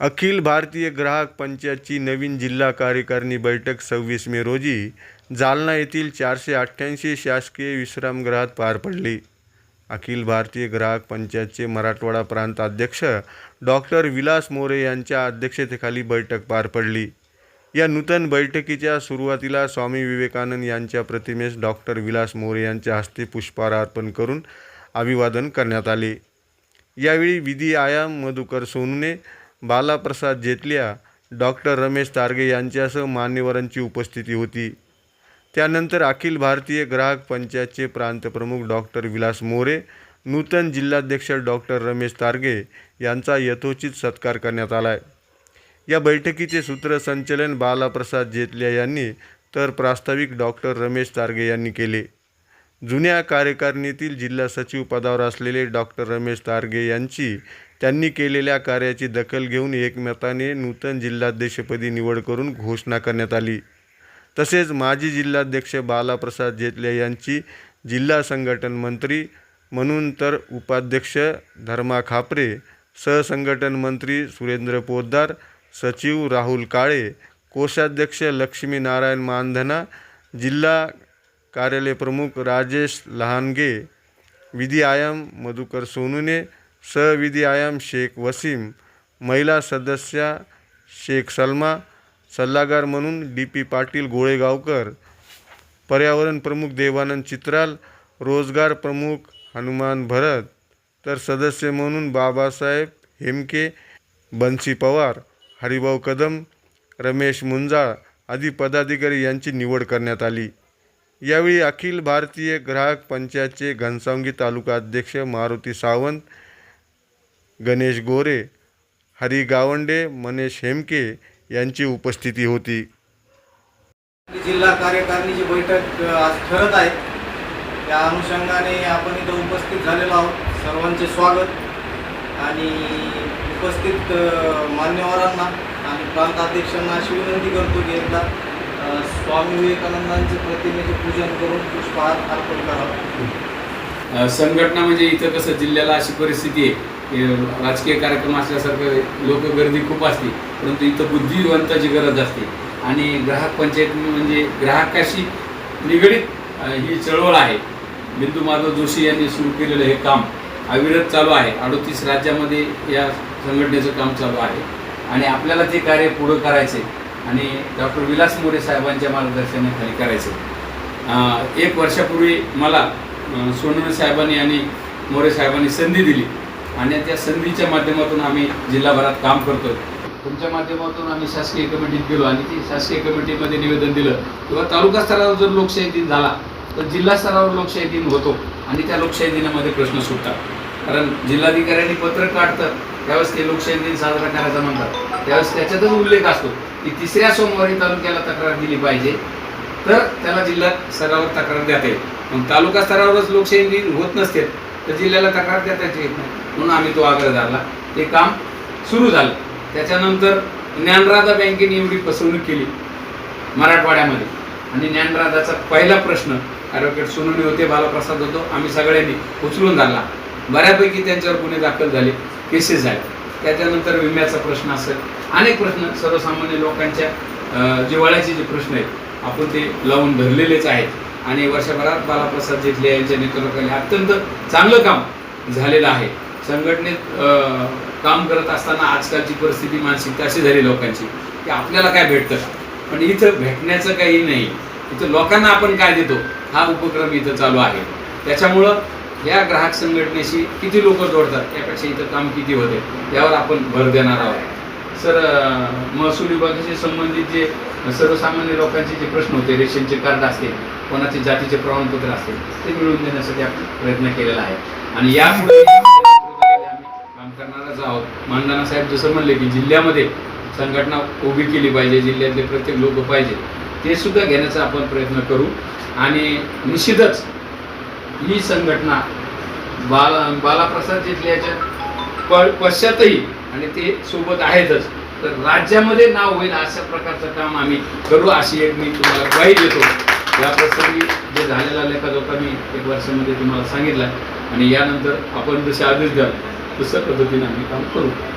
अखिल भारतीय ग्राहक पंचायतची नवीन जिल्हा कार्यकारिणी बैठक सव्वीस मे रोजी जालना येथील चारशे अठ्ठ्याऐंशी शासकीय विश्रामगृहात पार पडली. अखिल भारतीय ग्राहक पंचायतचे मराठवाडा प्रांत अध्यक्ष डॉक्टर विलास मोरे यांच्या अध्यक्षतेखाली बैठक पार पडली. या नूतन बैठकीच्या सुरुवातीला स्वामी विवेकानंद यांच्या प्रतिमेस डॉक्टर विलास मोरे यांच्या हस्ते पुष्पहार अर्पण करून अभिवादन करण्यात आले. यावेळी विधी आयाम मधुकर सोनूने बालाप्रसाद जेतल्या डॉक्टर रमेश तारगे यांच्यासह मान्यवरांची उपस्थिती होती. त्यानंतर अखिल भारतीय ग्राहक पंचायतचे प्रांतप्रमुख डॉक्टर विलास मोरे नूतन जिल्हाध्यक्ष डॉक्टर रमेश तारगे यांचा यथोचित सत्कार करण्यात आला आहे या बैठकीचे सूत्रसंचलन बालाप्रसाद जेतल्या यांनी तर प्रास्ताविक डॉक्टर रमेश तारगे यांनी केले. जुन्या कार्यकारिणीतील जिल्हा सचिव पदावर असलेले डॉक्टर रमेश तारगे यांची त्यांनी केलेल्या कार्याची दखल घेऊन एकमताने नूतन जिल्हाध्यक्षपदी निवड करून घोषणा करण्यात आली. तसेच माजी जिल्हाध्यक्ष बालाप्रसाद जेतले यांची जिल्हा संघटन मंत्री म्हणून तर उपाध्यक्ष धर्मा खापरे सहसंघटन मंत्री सुरेंद्र पोद्दार सचिव राहुल काळे कोषाध्यक्ष लक्ष्मीनारायण मानधना जिल्हा कार्यालय प्रमुख राजेश लहानगे विधी आयाम मधुकर सोनूने सहविधी आयाम शेख वसीम महिला सदस्या शेख सलमा सल्लागार म्हणून डी पी पाटील गोळेगावकर पर्यावरण प्रमुख देवानंद चित्राल रोजगार प्रमुख हनुमान भरत तर सदस्य म्हणून बाबासाहेब हेमके बन्सी पवार हरिभाऊ कदम रमेश मुंजाळ आदी पदाधिकारी यांची निवड करण्यात आली. यावेळी अखिल भारतीय ग्राहक पंचायतचे घनसावंगी तालुका अध्यक्ष मारुती सावंत गणेश गोरे हरी गावंडे मनेश हेमके यांची उपस्थिती होती. जिल्हा कार्यकारिणीची बैठक आज ठरत आहे. त्या अनुषंगाने आपण इथं उपस्थित झालेलो आहोत. सर्वांचे स्वागत. आणि उपस्थित मान्यवरांना आणि प्रांताध्यक्षांना अशी विनंती करतो की एकदा स्वामी विवेकानंदांचे प्रतिमेचे पूजन करून पुष्पहार अर्पण करावं. संघटना म्हणजे इथं कसं जिल्ह्याला अशी परिस्थिती आहे राजकीय कार्यक्रम असल्यासारखं लोक गर्दी खूप असते परंतु इथं बुद्धिवंताची गरज असते. आणि ग्राहक पंचायत म्हणजे ग्राहकाशी निगडीत ही चळवळ आहे. बिंदू माधव जोशी यांनी सुरू केलेलं हे काम अविरत चालू आहे. अडोतीस राज्यामध्ये या संघटनेचं काम चालू आहे. आणि आपल्याला ते कार्य पुढं करायचे आणि डॉक्टर विलास मोरे साहेबांच्या मार्गदर्शनाखाली करायचे एक वर्षापूर्वी मला सोनवणे साहेबांनी आणि मोरे साहेबांनी संधी दिली. आणि त्या संधीच्या माध्यमातून आम्ही जिल्हाभरात काम करतो तुमच्या माध्यमातून आम्ही शासकीय कमिटीत गेलो आणि ती शासकीय कमिटीमध्ये निवेदन दिलं. किंवा तालुका स्तरावर जर लोकशाही दिन झाला तर जिल्हा स्तरावर लोकशाही दिन होतो आणि त्या लोकशाही दिनामध्ये प्रश्न सुटतात. कारण जिल्हाधिकाऱ्यांनी पत्र काढतं त्यावेळेस ते लोकशाही दिन साजरा करायचा म्हणतात. त्यावेळेस त्याच्यातच उल्लेख असतो की तिसऱ्या सोमवारी तालुक्याला तक्रार दिली पाहिजे तर त्याला जिल्हा स्तरावर तक्रार देता येईल. मग तालुका स्तरावरच लोकशाही दिन होत नसते. तर जिल्ह्याला तक्रार त्याची येत नाही. म्हणून आम्ही तो आग्रह धरला. ते काम सुरू झालं. त्याच्यानंतर ज्ञानराधा बँकेने एवढी फसवणूक केली मराठवाड्यामध्ये. आणि ज्ञानराधाचा पहिला प्रश्न ॲडव्होकेट सोनवणे होते बालाप्रसाद होतो आम्ही सगळ्यांनी उचलून धरला. बऱ्यापैकी त्यांच्यावर गुन्हे दाखल झाले केसेस झाले. त्याच्यानंतर विम्याचा प्रश्न असेल अनेक प्रश्न सर्वसामान्य लोकांच्या जिवाळ्याचे जे प्रश्न आहेत आपण ते लावून धरलेलेच आहेत. आणि वर्षभरात बालाप्रसाद जेटले यांच्या नेतृत्वाखाली अत्यंत चांगलं काम झालेलं आहे. संघटनेत काम करत असताना आजकालची परिस्थिती मानसिकता अशी झाली लोकांची की आपल्याला काय भेटतं? पण इथं भेटण्याचं काही नाही. इथं लोकांना आपण काय देतो? हा उपक्रम इथं चालू आहे. त्याच्यामुळं या ग्राहक संघटनेशी किती लोक जोडतात यापेक्षा इथं काम किती होते यावर आपण भर देणार आहोत. सर महसूल विभागाशी संबंधित जे सर्वसामान्य लोकांचे जे प्रश्न होते रेशनचे कार्ड असतील कोणाचे जातीचे प्रमाणपत्र असतील ते मिळवून देण्यासाठी आपण प्रयत्न केलेला आहे. आणि यापुढे आम्ही काम करणारच आहोत. मानधना साहेब जसं म्हणले की जिल्ह्यामध्ये संघटना उभी केली पाहिजे जिल्ह्यातले प्रत्येक लोक पाहिजे ते सुद्धा घेण्याचा आपण प्रयत्न करू. आणि निश्चितच ही संघटना बाला बालाप्रसाद जिल्ह्याच्या प पश्चातही आणि ते सोबत आहेतच. तर राज्यामध्ये नाव होईल अशा प्रकारचं काम आम्ही करू अशी एक मी तुम्हाला ग्वाही देतो. या प्रसंगी जे झालेला लेखाजोखा मी एक वर्षामध्ये तुम्हाला सांगितला आणि यानंतर आपण जसे आदेश द्याल तशा पद्धतीने आम्ही काम करू.